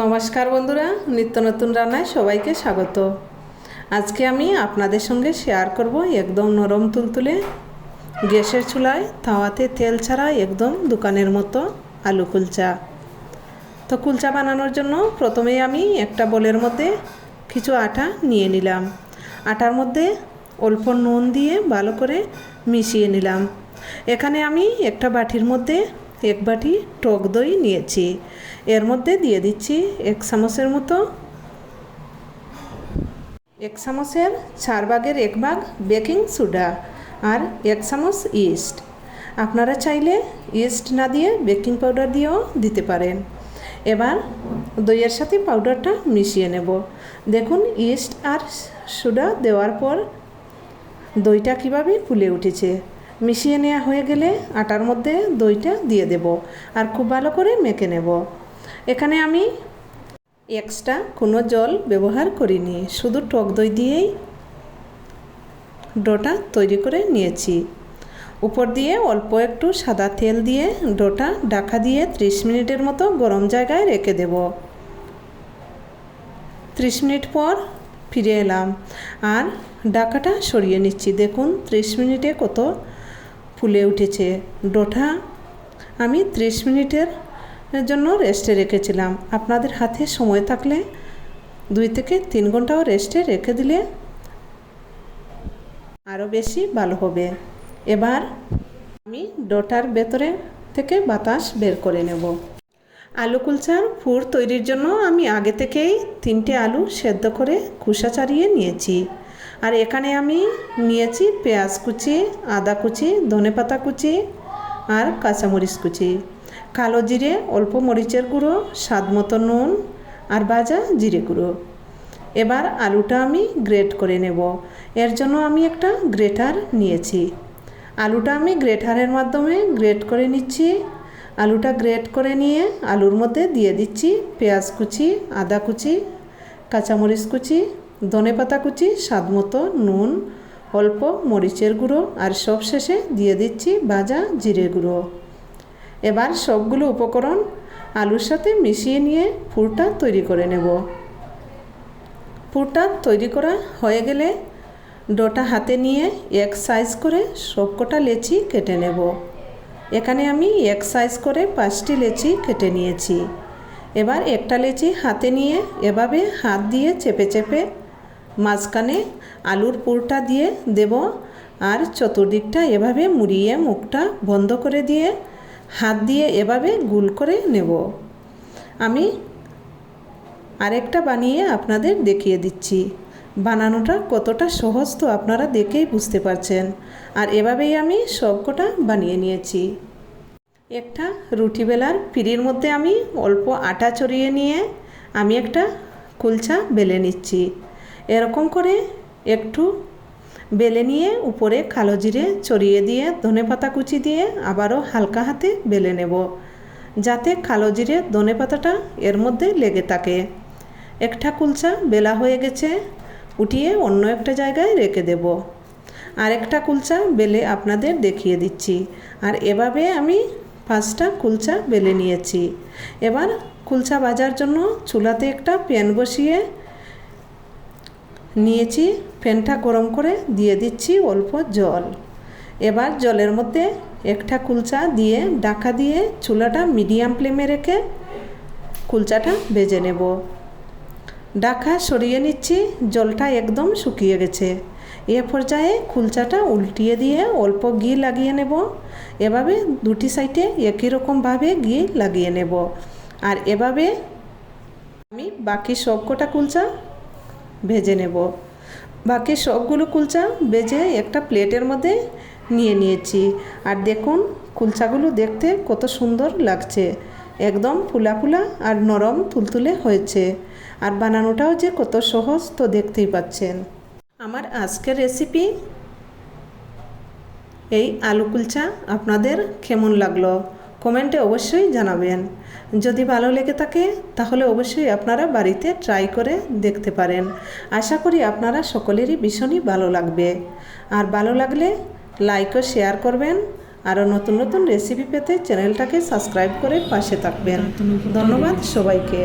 নমস্কার বন্ধুরা, নিত্য নতুন রান্নায় সবাইকে স্বাগত। আজকে আমি আপনাদের সঙ্গে শেয়ার করব একদম নরম তুলতুলে গ্যাসের চুলায় তাওয়াতে তেল ছাড়া একদম দোকানের মতো আলু কুলচা। তো কুলচা বানানোর জন্য প্রথমেই আমি একটা বোলের মধ্যে কিছু আটা নিয়ে নিলাম। আটার মধ্যে অল্প নুন দিয়ে ভালো করে মিশিয়ে নিলাম। এখানে আমি একটা বাটির মধ্যে এক বাটি টক দই নিয়েছি। এর মধ্যে দিয়ে দিচ্ছি এক চামচের মতো এক চামচের চার ভাগের এক ভাগ বেকিং সোডা আর এক চামচ ইস্ট। আপনারা চাইলে ইস্ট না দিয়ে বেকিং পাউডার দিয়েও দিতে পারেন। এবার দইয়ের সাথে পাউডারটা মিশিয়ে নেব। দেখুন, ইস্ট আর সোডা দেওয়ার পর দইটা কীভাবে ফুলে উঠেছে। মিশিয়ে নেওয়া হয়ে গেলে আটার মধ্যে দইটা দিয়ে দেব আর খুব ভালো করে মেখে নেব। এখানে আমি এক্সট্রা কোনো জল ব্যবহার করিনি, শুধু টক দই দিয়েই ডোটা তৈরি করে নিয়েছি। উপর দিয়ে অল্প একটু সাদা তেল দিয়ে ডোটা ডাকা দিয়ে ত্রিশ মিনিটের মতো গরম জায়গায় রেখে দেব। ত্রিশ মিনিট পর ফিরে এলাম। আর ডাকাটা সরিয়ে নিচ্ছি। দেখুন, ত্রিশ মিনিটে কত ফুলে উঠেছে। ডোটা আমি ত্রিশ মিনিটের জন্য রেস্টে রেখেছিলাম। আপনাদের হাতে সময় থাকলে দুই থেকে তিন ঘন্টাও রেস্টে রেখে দিলে আরও বেশি ভালো হবে। এবার আমি ডোটার ভেতরে থেকে বাতাস বের করে নেব। আলু কুলচার পুর তৈরির জন্য আমি আগে থেকেই তিনটে আলু সেদ্ধ করে খোসা ছাড়িয়ে নিয়েছি। আর এখানে আমি নিয়েছি পেঁয়াজ কুচি, আদা কুচি ধনেপাতা কুচি আর কাঁচামরিচ কুচি। কালো জিরে, অল্প মরিচের গুঁড়ো, স্বাদ মতো নুন আর ভাজা জিরে গুঁড়ো। এবার আলুটা আমি গ্রেট করে নেব। এর জন্য আমি একটা গ্রেটার নিয়েছি। আলুটা আমি গ্রেটারের মাধ্যমে গ্রেট করে নিচ্ছি। আলুটা গ্রেট করে নিয়ে আলুর মধ্যে দিয়ে দিচ্ছি পেঁয়াজ কুচি, আদা কুচি, কাঁচামরিচ কুচি ধনে পাতা কুচি, স্বাদ মতো নুন, অল্প মরিচের গুঁড়ো, আর সব শেষে দিয়ে দিচ্ছি ভাজা জিরে গুঁড়ো। এবার সবগুলো উপকরণ আলুর সাথে মিশিয়ে নিয়ে পুরটা তৈরি করে নেব। পুরটা তৈরি করা হয়ে গেলে ডোটা হাতে নিয়ে এক সাইজ করে সবকটা লেচি কেটে নেব। এখানে আমি এক সাইজ করে পাঁচটি লেচি কেটে নিয়েছি। এবার একটা লেচি হাতে নিয়ে এভাবে হাত দিয়ে চেপে চেপে মাঝখানে আলুর পুরটা দিয়ে দেব আর চতুর্দিকটা এভাবে মুড়িয়ে মুখটা বন্ধ করে দিয়ে হাত দিয়ে এভাবে গুল করে নেব। আমি আরেকটা বানিয়ে আপনাদের দেখিয়ে দিচ্ছি। বানানোটা কতটা সহজ তো আপনারা দেখেই বুঝতে পারছেন। আর এভাবেই আমি সবকটা বানিয়ে নিয়েছি। একটা রুটি বেলার পিড়ির মধ্যে আমি অল্প আটা চড়িয়ে নিয়ে আমি একটা কুলচা বেলে নিচ্ছি। এরকম করে একটু বেলে নিয়ে উপরে কালো জিরে চড়িয়ে দিয়ে, ধনে পাতা কুচি দিয়ে আবারও হালকা হাতে বেলে নেব, যাতে কালো জিরে ধনে পাতাটা এর মধ্যে লেগে থাকে। একটা কুলচা বেলা হয়ে গেছে, উঠিয়ে অন্য একটা জায়গায় রেখে দেব। আরেকটা কুলচা বেলে আপনাদের দেখিয়ে দিচ্ছি। আর এভাবে আমি পাঁচটা কুলচা বেলে নিয়েছি। এবার কুলচা ভাজার জন্য চুলাতে একটা প্যান বসিয়ে নিয়েছি ফ্যানটা গরম করে দিয়ে দিচ্ছি অল্প জল। এবার জলের মধ্যে একটা কুলচা দিয়ে ডাকা দিয়ে চুলাটা মিডিয়াম ফ্লেমে রেখে কুলচাটা ভেজে নেব। ডাকা সরিয়ে নিচ্ছি, জলটা একদম শুকিয়ে গেছে। এ পর্যায়ে কুলচাটা উল্টিয়ে দিয়ে অল্প ঘি লাগিয়ে নেব। এভাবে দুটি সাইডে একই রকমভাবে ঘি লাগিয়ে নেব। আর এভাবে আমি বাকি সবকটা কুলচা ভেজে নেব। বাকি সবগুলো কুলচা ভেজে একটা প্লেটের মধ্যে নিয়ে নিয়েছি। আর দেখুন, কুলচাগুলো দেখতে কত সুন্দর লাগছে। একদম ফুলা ফুলা আর নরম তুলতুলে হয়েছে। আর বানানোটাও যে কত সহজ তো দেখতেই পাচ্ছেন। আমার আজকের রেসিপি এই আলু কুলচা আপনাদের কেমন লাগল? কমেন্টে অবশ্যই জানাবেন। যদি ভালো লেগে থাকে তাহলে অবশ্যই আপনারা বাড়িতে ট্রাই করে দেখতে পারেন। আশা করি আপনারা সকলেরই ভীষণই ভালো লাগবে। আর ভালো লাগলে লাইক ও শেয়ার করবেন। আরও নতুন নতুন রেসিপি পেতে চ্যানেলটাকে সাবস্ক্রাইব করে পাশে থাকবেন। ধন্যবাদ সবাইকে।